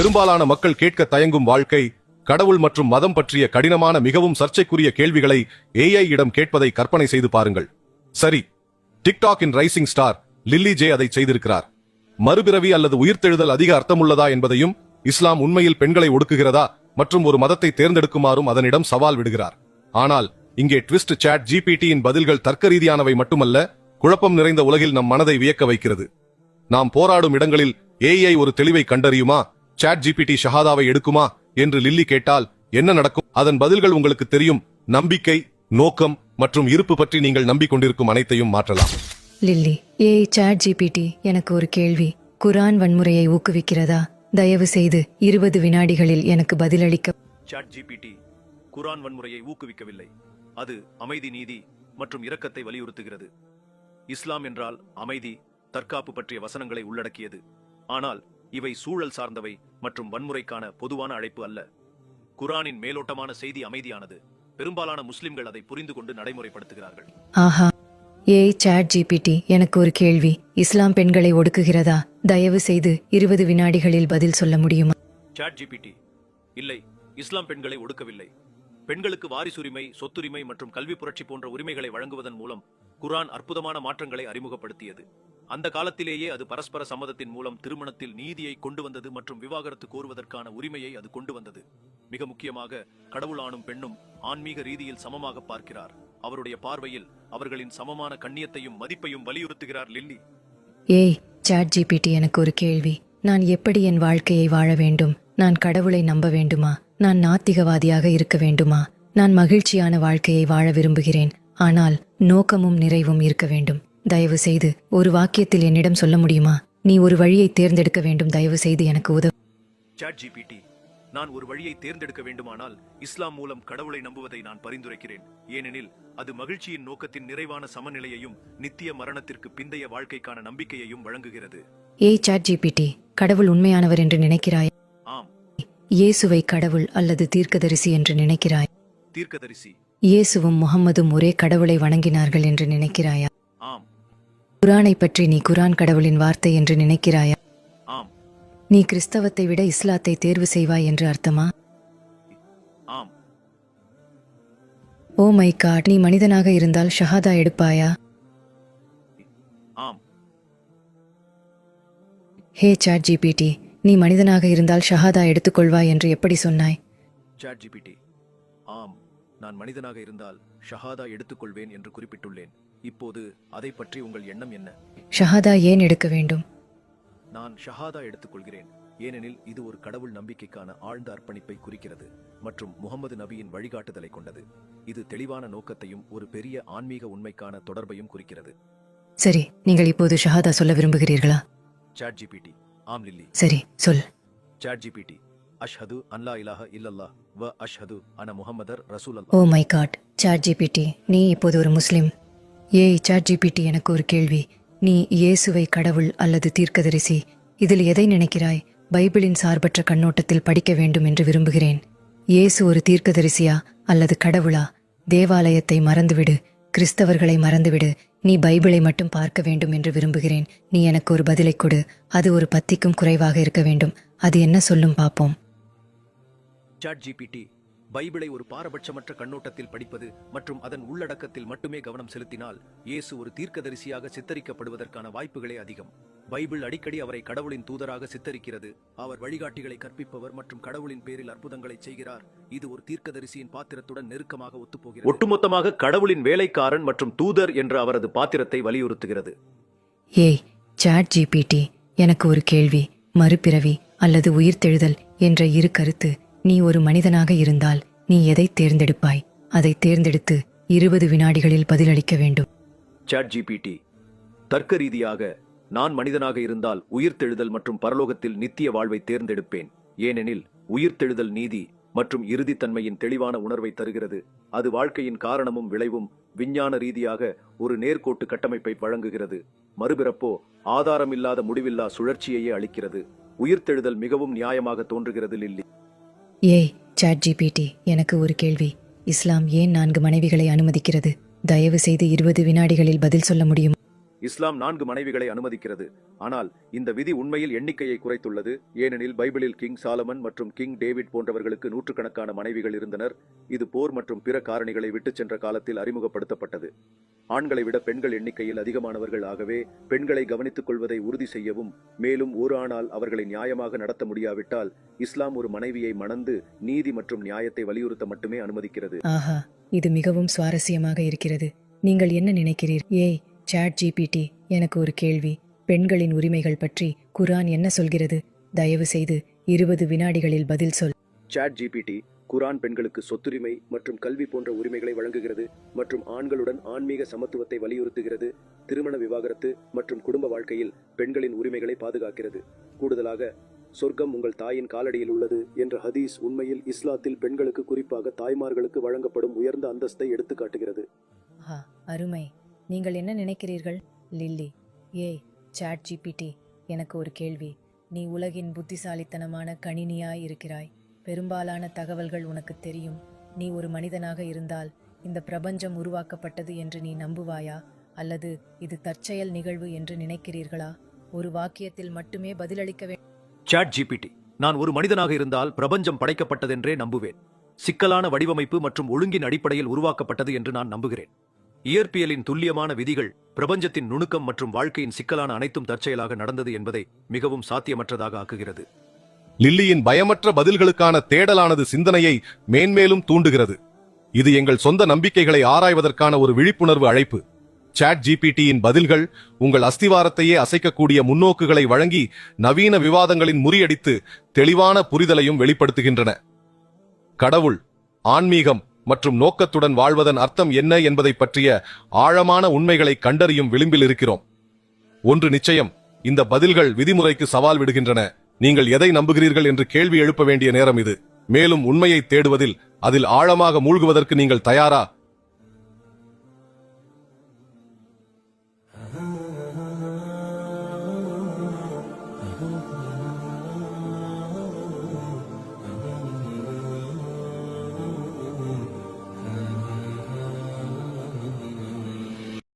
பெரும்பாலான மக்கள் கேட்க தயங்கும் வாழ்க்கை கடவுள் மற்றும் மதம் பற்றிய கடினமான மிகவும் சர்ச்சைக்குரிய கேள்விகளை ஏஐ இடம் கேட்பதை கற்பனை செய்து பாருங்கள். சரி டிக்டாக்கின் ரைசிங் ஸ்டார் லில்லி ஜே அதை செய்திருக்கிறார். மறுபிறவி அல்லது உயிர்த்தெழுதல் அதிக அர்த்தமுள்ளதா என்பதையும் இஸ்லாம் உண்மையில் பெண்களை ஒடுக்குகிறதா மற்றும் ஒரு மதத்தை தேர்ந்தெடுக்குமாறும் அதனிடம் சவால் விடுகிறார். ஆனால் இங்கே ட்விஸ்ட் சாட் ஜிபிடியின் பதில்கள் தர்க்க ரீதியானவை மட்டுமல்ல குழப்பம் நிறைந்த உலகில் நம் மனதை வியக்க வைக்கிறது. நாம் போராடும் இடங்களில் ஏஐ ஒரு தெளிவை கண்டறியுமா? சாட் ஜிபிடி ஷஹாதாவை எடுக்குமா என்று லில்லி கேட்டால் என்ன நடக்கும்? அதன் பதில்கள் உங்களுக்கு தெரியும். நம்பிக்கை நோக்கம் மற்றும் இருப்பு பற்றி நீங்கள் நம்பிக்கொண்டிருக்கும் அனைத்தையும் மாற்றலாம். லில்லி ஏய் சாட் ஜிபிடி எனக்கு ஒரு கேள்வி. குரான் வன்முறையை ஊக்குவிக்கிறதா? தயவு செய்து இருபது வினாடிகளில் எனக்கு பதிலளிக்க. சாட் ஜிபிடி குரான் வன்முறையை ஊக்குவிக்கவில்லை. அது அமைதி நீதி மற்றும் இரக்கத்தை வலியுறுத்துகிறது. இஸ்லாம் என்றால் அமைதி தற்காப்பு பற்றிய வசனங்களை உள்ளடக்கியது. ஆனால் இவை சூழல் சார்ந்தவை மற்றும் வன்முறைக்கான பொதுவான அழைப்பு அல்ல. குரானின் மேலோட்டமான செய்தி அமைதியானது. பெரும்பாலான முஸ்லிம்கள் அதை புரிந்து கொண்டு நடைமுறைப்படுத்துகிறார்கள். ஆஹா. ஏய் சாட் ஜிபிடி எனக்கு ஒரு கேள்வி. இஸ்லாம் பெண்களை ஒடுக்குகிறதா? தயவு செய்து இருபது வினாடிகளில் பதில் சொல்ல முடியுமா? சாட் ஜிபிடி இல்லை இஸ்லாம் பெண்களை ஒடுக்கவில்லை. பெண்களுக்கு வாரிசுரிமை சொத்துரிமை மற்றும் கல்வி புரட்சி போன்ற உரிமைகளை வழங்குவதன் மூலம் குரான் அற்புதமான மாற்றங்களை அறிமுகப்படுத்தியது. அந்த காலத்திலேயே அது பரஸ்பர சம்மதத்தின் மூலம் திருமணத்தில் நீதியை கொண்டு வந்தது மற்றும் விவாகரத்து கோருவதற்கான உரிமையை அது கொண்டு வந்தது. மிக முக்கியமாக கடவுளானும் பெண்ணும் ஆன்மீக ரீதியில் சமமாக பார்க்கிறார். அவருடைய பார்வையில் அவர்களின் சமமான கண்ணியத்தையும் மதிப்பையும் வலியுறுத்துகிறார் லில்லி. ஏய் சாட் ஜிபிடி எனக்கு ஒரு கேள்வி. நான் எப்படி என் வாழ்க்கையை வாழ வேண்டும்? நான் கடவுளை நம்ப வேண்டுமா? நான் நாத்திகவாதியாக இருக்க வேண்டுமா? நான் மகிழ்ச்சியான வாழ்க்கையை வாழ விரும்புகிறேன். ஆனால் நோக்கமும் நிறைவும் இருக்க வேண்டும். தயவு செய்து ஒரு வாக்கியத்தில் என்னிடம் சொல்ல முடியுமா? நீ ஒரு வழியை தேர்ந்தெடுக்க வேண்டும். தயவு செய்து எனக்கு உதவு. சாட் ஜிபிடி நான் ஒரு வழியை தேர்ந்தெடுக்க வேண்டுமானால் இஸ்லாம் மூலம் கடவுளை நம்புவதை நான் பரிந்துரைக்கிறேன். ஏனெனில் அது மகிழ்ச்சியின் நோக்கத்தின் நிறைவான சமநிலையையும் நித்திய மரணத்திற்கு பிந்தைய வாழ்க்கைக்கான நம்பிக்கையையும் வழங்குகிறது. ஏய் சாட் ஜிபிடி கடவுள் உண்மையானவர் என்று நினைக்கிறாய்? ஆம். இயேசுவை கடவுள் அல்லது தீர்க்கதரிசி என்று நினைக்கிறாய்? தீர்க்கதரிசி. இயேசுவும் முகம்மதும் ஒரே கடவுளை வணங்கினார்கள் என்று நினைக்கிறாயா? ஆம். குரானை பற்றி நீ குரான் கடவுளின் வார்த்தை என்று நினைக்கிறாயா? ஆம். நீ கிறிஸ்தவத்தை விட இஸ்லாத்தை தேர்வு செய்வாய் என்று அர்த்தமா? ஆம். ஓ மை காட் நீ மனிதனாக இருந்தால் ஷஹாதா எடுப்பாயா? ஆம். ஹே சாட் ஜிபிடி நீ மனிதனாக இருந்தால் ஷஹாதா எடுத்துக்கொள்வாய் என்று எப்படி சொன்னாய்? சாட் ஜிபிடி ஆம் நான் மனிதனாக இருந்தால் ஷஹாதா எடுத்துக்கொள்வேன் என்று குறிப்பிட்டுள்ளேன். இப்போது அதை பற்றி உங்கள் எண்ணம் என்ன? ஷஹாதா ஏன் எடுக்க வேண்டும்? நான் ஷஹாதா எடுத்துக்கொள்கிறேன். ஏனெனில் இது ஒரு கடவுள் நம்பிக்கைக்கான ஆழ்ந்த அர்ப்பணிப்பை குறிக்கிறது மற்றும் முகமது நபியின் வழிகாட்டுதலை கொண்டது. இது தெளிவான நோக்கத்தையும் ஒரு பெரிய ஆன்மீக உண்மைக்கான தொடர்பையும் குறிக்கிறது. சரி நீங்கள் இப்போது ஷஹாதா சொல்ல விரும்புகிறீர்களா? சாட் ஜிபிடி ஆம் லில்லி. சரி சொல். சாட் ஜிபிடி அஷ்ஹது அன்லா இலாஹ இல்லல்லாஹ் வ அஷ்ஹது அன முஹம்மதர் ரசூல் oh my God chat GPT நீ இப்போது ஒரு முஸ்லிம். ஏய் சாட் ஜிபிடி எனக்கு ஒரு கேள்வி. நீ இயேசுவை கடவுள் அல்லது தீர்க்கதரிசி இதில் எதை நினைக்கிறாய்? பைபிளின் சார்பற்ற கண்ணோட்டத்தில் படிக்க வேண்டும் என்று விரும்புகிறேன். இயேசு ஒரு தீர்க்கதரிசியா அல்லது கடவுளா? தேவாலயத்தை மறந்துவிடு. கிறிஸ்தவர்களை மறந்துவிடு. நீ பைபிளை மட்டும் பார்க்க வேண்டும் என்று விரும்புகிறேன். நீ எனக்கு ஒரு பதிலை கொடு. அது ஒரு பத்திக்கும் குறைவாக இருக்க வேண்டும். அது என்ன சொல்லும் பார்ப்போம். சாட் ஜிபிடி பைபிளை ஒரு பாரபட்சமற்ற கண்ணோட்டத்தில் படிப்பது மற்றும் அதன் உள்ளடக்கத்தில் மட்டுமே கவனம் செலுத்தினால் இயேசு ஒரு தீர்க்கதரிசியாக சித்தரிக்கப்படுவதற்கான வாய்ப்புகளே அதிகம். பைபிள் அடிக்கடி அவரை கடவுளின் தூதராக சித்தரிக்கிறது. அவர் வழிகாட்டிகளை கற்பிப்பவர் மற்றும் கடவுளின் பேரில் அற்புதங்களை செய்கிறார். இது ஒரு தீர்க்கதரிசியின் பாத்திரத்துடன் நெருக்கமாக ஒத்துப்போகிறது. ஒட்டுமொத்தமாக கடவுளின் வேலைக்காரன் மற்றும் தூதர் என்ற அவரது பாத்திரத்தை வலியுறுத்துகிறது. ஏய் சாட் ஜிபிடி எனக்கு ஒரு கேள்வி. மறுபிறவி அல்லது உயிர்த்தெழுதல் என்ற இரு கருத்து. நீ ஒரு மனிதனாக இருந்தால் நீ எதை தேர்ந்தெடுப்பாய்? அதை தேர்ந்தெடுத்து இருபது வினாடிகளில் பதிலளிக்க வேண்டும். சாட் ஜிபிடி தர்க்க ரீதியாக நான் மனிதனாக இருந்தால் உயிர்த்தெழுதல் மற்றும் பரலோகத்தில் நித்திய வாழ்வை தேர்ந்தெடுப்பேன். ஏனெனில் உயிர்த்தெழுதல் நீதி மற்றும் இறுதித்தன்மையின் தெளிவான உணர்வை தருகிறது. அது வாழ்க்கையின் காரணமும் விளைவும் விஞ்ஞான ரீதியாக ஒரு நேர்கோட்டு கட்டமைப்பை வழங்குகிறது. மறுபிறப்போ ஆதாரமில்லாத முடிவில்லா சுழற்சியையே அளிக்கிறது. உயிர்த்தெழுதல் மிகவும் நியாயமாக தோன்றுகிறது லில்லி ஏய் சாட் ஜிபிடி எனக்கு ஒரு கேள்வி. இஸ்லாம் ஏன் நான்கு மனைவிகளை அனுமதிக்கிறது? தயவு செய்து இருபது வினாடிகளில் பதில் சொல்ல முடியும்? இஸ்லாம் நான்கு மனைவிகளை அனுமதிக்கிறது. ஆனால் இந்த விதி உண்மையில் எண்ணிக்கையை குறைத்துள்ளது. ஏனெனில் பைபிளில் கிங் சாலமன் மற்றும் கிங் டேவிட் போன்றவர்களுக்கு நூற்றுக்கணக்கான மனைவிகள் இருந்தனர். இது போர் மற்றும் பிற காரணிகளை விட்டுச் சென்ற காலத்தில் அறிமுகப்படுத்தப்பட்டது. ஆண்களை விட பெண்கள் எண்ணிக்கையில் அதிகமானவர்கள் ஆகவே பெண்களை கவனித்துக் கொள்வதை உறுதி செய்யவும் மேலும் ஒரு ஆணால் அவர்களை நியாயமாக நடத்த முடியாவிட்டால் இஸ்லாம் ஒரு மனைவியை மணந்து நீதி மற்றும் நியாயத்தை வலியுறுத்த மட்டுமே அனுமதிக்கிறது. ஆஹா இது மிகவும் சுவாரஸ்யமாக இருக்கிறது. நீங்கள் என்ன நினைக்கிறீர்? ஏய் சாட் ஜிபிடி எனக்கு ஒரு கேள்வி. பெண்களின் உரிமைகள் பற்றி குரான் என்ன சொல்கிறது? தயவு செய்து இருபது வினாடிகளில் பதில் சொல். சாட் ஜிபிடி குரான் பெண்களுக்கு சொத்துரிமை மற்றும் கல்வி போன்ற உரிமைகளை வழங்குகிறது மற்றும் ஆண்களுடன் ஆன்மீக சமத்துவத்தை வலியுறுத்துகிறது. திருமண விவாகரத்து மற்றும் குடும்ப வாழ்க்கையில் பெண்களின் உரிமைகளை பாதுகாக்கிறது. கூடுதலாக சொர்க்கம் உங்கள் தாயின் காலடியில் உள்ளது என்ற ஹதீஸ் உண்மையில் இஸ்லாத்தில் பெண்களுக்கு குறிப்பாக தாய்மார்களுக்கு வழங்கப்படும் உயர்ந்த அந்தஸ்தை எடுத்துக்காட்டுகிறது. அருமை. நீங்கள் என்ன நினைக்கிறீர்கள்? லில்லி ஏய் சாட் ஜிபிடி எனக்கு ஒரு கேள்வி. நீ உலகின் புத்திசாலித்தனமான கணினியாய் இருக்கிறாய் பெரும்பாலான தகவல்கள் உனக்கு தெரியும். நீ ஒரு மனிதனாக இருந்தால் இந்த பிரபஞ்சம் உருவாக்கப்பட்டது என்று நீ நம்புவாயா? அல்லது இது தற்செயல் நிகழ்வு என்று நினைக்கிறீர்களா? ஒரு வாக்கியத்தில் மட்டுமே பதிலளிக்க வேண்டும் சாட் ஜிபிடி நான் ஒரு மனிதனாக இருந்தால் பிரபஞ்சம் படைக்கப்பட்டதென்றே நம்புவேன். சிக்கலான வடிவமைப்பு மற்றும் ஒழுங்கின் அடிப்படையில் உருவாக்கப்பட்டது என்று நான் நம்புகிறேன். இயற்பியலின் துல்லியமான விதிகள் பிரபஞ்சத்தின் நுணுக்கம் மற்றும் வாழ்க்கையின் சிக்கலான அனைத்தும் தற்செயலாக நடந்தது என்பதை மிகவும் சாத்தியமற்றதாக ஆக்குகிறது. லில்லியின் பயமற்ற பதில்களுக்கான தேடலானது சிந்தனையை மேன்மேலும் தூண்டுகிறது. இது எங்கள் சொந்த நம்பிக்கைகளை ஆராய்வதற்கான ஒரு விழிப்புணர்வு அழைப்பு. சாட் ஜிபிடியின் பதில்கள் உங்கள் அஸ்திவாரத்தையே அசைக்கக்கூடிய முன்னோக்குகளை வழங்கி நவீன விவாதங்களின் முறியடித்து தெளிவான புரிதலையும் வெளிப்படுத்துகின்றன. கடவுள் ஆன்மீகம் மற்றும் நோக்கத்துடன் வாழ்வதன் அர்த்தம் என்ன என்பதை பற்றிய ஆழமான உண்மைகளை கண்டறியும் விளிம்பில் இருக்கிறோம். ஒன்று நிச்சயம் இந்த பதில்கள் விதிமுறைக்கு சவால் விடுகின்றன. நீங்கள் எதை நம்புகிறீர்கள் என்று கேள்வி எழுப்ப வேண்டிய நேரம் இது. மேலும் உண்மையை தேடுவதில் அதில் ஆழமாக மூழ்குவதற்கு நீங்கள் தயாரா?